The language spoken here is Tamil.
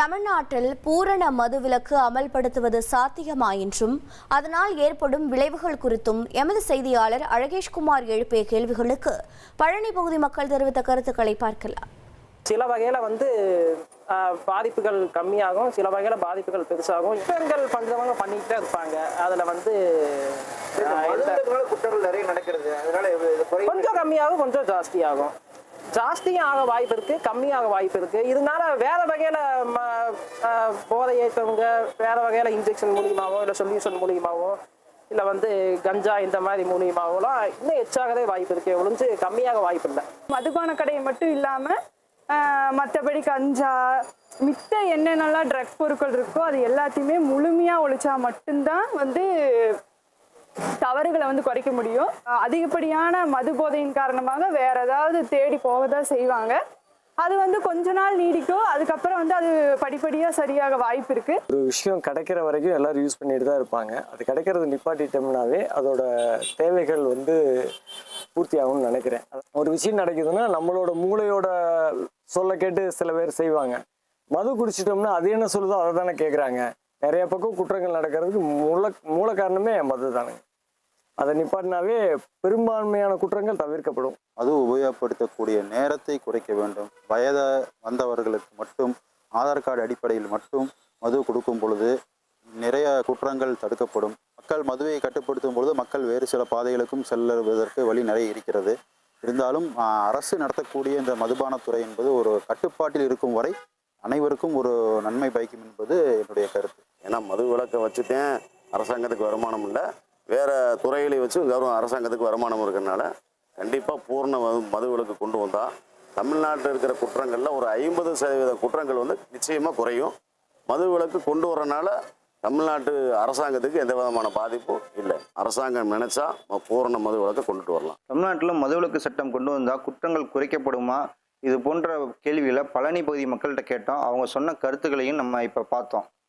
தமிழ்நாட்டில் பூரண மதுவிலக்கு அமல்படுத்துவது சாத்தியமா என்றும் அதனால் ஏற்படும் விளைவுகள் குறித்தும் எமது செய்தியாளர் அழகேஷ்குமார் எழுப்பிய கேள்விகளுக்கு பழனி பகுதி மக்கள் தெரிவித்த கருத்துக்களை பார்க்கலாம். சில வகையில் வந்து பாதிப்புகள் கம்மியாகும் சில வகையில் பாதிப்புகள் பெருசாகும். குற்றங்கள் பண்ணுறவங்க பண்ணிட்டு தான் இருப்பாங்க. அதில் வந்து குற்றங்கள் நிறைய நடக்கிறது. அதனால கொஞ்சம் கம்மியாகும் கொஞ்சம் ஜாஸ்தியாகும். ஜாஸ்தியும் ஆக வாய்ப்பு இருக்கு கம்மியாக வாய்ப்பு இருக்கு. இதனால வேற வகையில போதை ஏற்றவங்க வேறு வகையில் இன்ஜெக்ஷன் மூலியமாவோ இல்லை சொல்யூஷன் மூலியமாகவோ இல்லை வந்து கஞ்சா இந்த மாதிரி மூலியமாகவோலாம் இன்னும் எச்சாகவே வாய்ப்பு இருக்கு. ஒழிஞ்சு கம்மியாக வாய்ப்பு இல்லை. மதுபான கடையை மட்டும் இல்லாமல் மற்றபடி கஞ்சா மித்த என்னென்னலாம் ட்ரக் பொருட்கள் இருக்கோ அது எல்லாத்தையுமே முழுமையாக ஒழிச்சா மட்டும்தான் வந்து தவறுகளை வந்து குறைக்க முடியும். அதிகப்படியான மது போதையின் காரணமாக வேற ஏதாவது தேடி போக தான் செய்வாங்க. அது வந்து கொஞ்ச நாள் நீடிக்கும். அதுக்கப்புறம் வந்து அது படிப்படியாக சரியாக வாய்ப்பு இருக்கு. ஒரு விஷயம் கிடைக்கிற வரைக்கும் எல்லாரும் யூஸ் பண்ணிட்டு தான் இருப்பாங்க. அது கிடைக்கிறது நிப்பாட்டிட்டோம்னாவே அதோட தேவைகள் வந்து பூர்த்தி ஆகும்னு நினைக்கிறேன். ஒரு விஷயம் நடக்குதுன்னா நம்மளோட மூளையோட சொல்ல கேட்டு சில பேர் செய்வாங்க. மது குடிச்சிட்டோம்னா அது என்ன சொல்லுதோ அதை தானே கேட்குறாங்க நிறைய பக்கம் குற்றங்கள் நடக்கிறதுக்கு மூல மூல காரணமே மது தானுங்க அதை நிப்பாட்டினாவே பெரும்பான்மையான குற்றங்கள் தவிர்க்கப்படும். மது உபயோகப்படுத்தக்கூடிய நேரத்தை குறைக்க வேண்டும். வயத வந்தவர்களுக்கு மட்டும் ஆதார் கார்டு அடிப்படையில் மட்டும் மது கொடுக்கும் பொழுது நிறைய குற்றங்கள் தடுக்கப்படும். மக்கள் மதுவை கட்டுப்படுத்தும் பொழுது மக்கள் வேறு சில பாதைகளுக்கும் செல்லுவதற்கு வழி நிறைய இருக்கிறது. இருந்தாலும் அரசு நடத்தக்கூடிய இந்த மதுபானத்துறை என்பது ஒரு கட்டுப்பாட்டில் இருக்கும் வரை அனைவருக்கும் ஒரு நன்மை பயக்கும் என்பது என்னுடைய கருத்து. ஏன்னா மது விலக்கை வச்சுட்டேன். அரசாங்கத்துக்கு வருமானம் இல்லை. வேறு துறைகளை வச்சு கௌரவம் அரசாங்கத்துக்கு வருமானம் இருக்கிறதுனால கண்டிப்பாக பூர்ண மது விலக்கு கொண்டு வந்தால் தமிழ்நாட்டில் இருக்கிற குற்றங்களில் ஒரு ஐம்பது சதவீத குற்றங்கள் வந்து நிச்சயமாக குறையும். மது விலக்கு கொண்டு வரனால தமிழ்நாட்டு அரசாங்கத்துக்கு எந்த விதமான பாதிப்பும் இல்லை. அரசாங்கம் நினைச்சா பூரண மது விலக்கை கொண்டுட்டு வரலாம். தமிழ்நாட்டில் மதுவிலக்கு சட்டம் கொண்டு வந்தால் குற்றங்கள் குறைக்கப்படுமா? இது போன்ற கேள்விகளை பழனி பகுதி மக்கள்கிட்ட கேட்டோம். அவங்க சொன்ன கருத்துக்களையும் நம்ம இப்போ பார்த்தோம்.